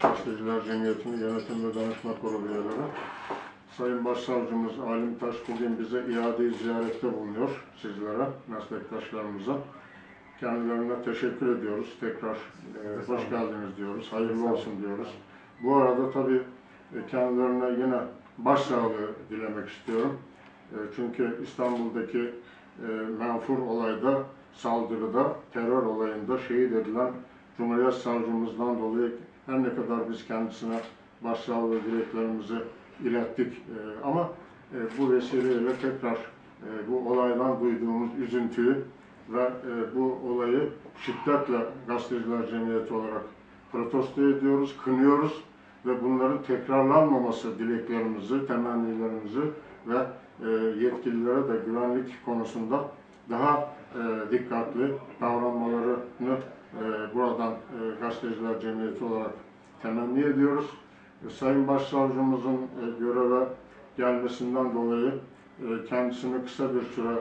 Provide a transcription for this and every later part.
Gazeteciler Cemiyeti'nin yönetim ve danışma kurulu üyeleri. Sayın Başsavcımız Alim Taş bugün bize iade ziyarette bulunuyor sizlere, meslektaşlarımıza. Kendilerine teşekkür ediyoruz. Tekrar e, hoş geldiniz diyoruz. Hayırlı olsun diyoruz. Bu arada tabii e, kendilerine yine başsağlığı dilemek istiyorum. E, Çünkü İstanbul'daki e, menfur olayda, saldırıda, terör olayında şehit edilen Cumhuriyet Savcımızdan dolayı her ne kadar biz kendisine başsağlığı dileklerimizi ilettik e, ama e, bu vesileyle tekrar e, bu olaydan duyduğumuz üzüntüyü ve e, bu olayı şiddetle Gazeteciler Cemiyeti olarak protesto ediyoruz, kınıyoruz ve bunların tekrarlanmaması dileklerimizi, temennilerimizi ve e, yetkililere de güvenlik konusunda daha e, dikkatli davranmalarını buradan e, Gazeteciler Cemiyeti olarak temenni ediyoruz. E, Sayın Başsavcımızın e, göreve gelmesinden dolayı kendisini kısa bir süre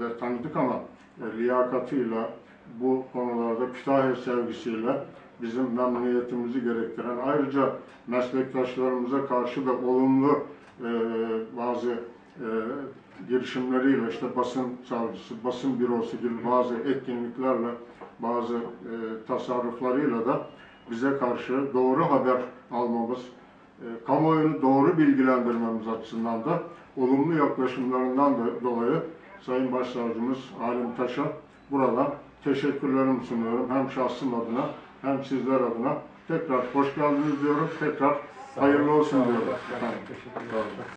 de tanıdık ama liyakatıyla bu konularda Kütahya sevgisiyle bizim memnuniyetimizi gerektiren ayrıca meslektaşlarımıza karşı da olumlu bazı girişimleriyle işte basın savcısı, basın bürosu gibi bazı etkinliklerle bazı e, tasarruflarıyla da bize karşı doğru haber almamız, e, kamuoyunu doğru bilgilendirmemiz açısından da olumlu yaklaşımlarından da dolayı Sayın Başsavcımız Alim Taş'a buradan teşekkürlerimi sunuyorum. Hem şahsım adına hem sizler adına. Tekrar hoş geldiniz diyorum. Tekrar hayırlı olsun diyorum. Efendim.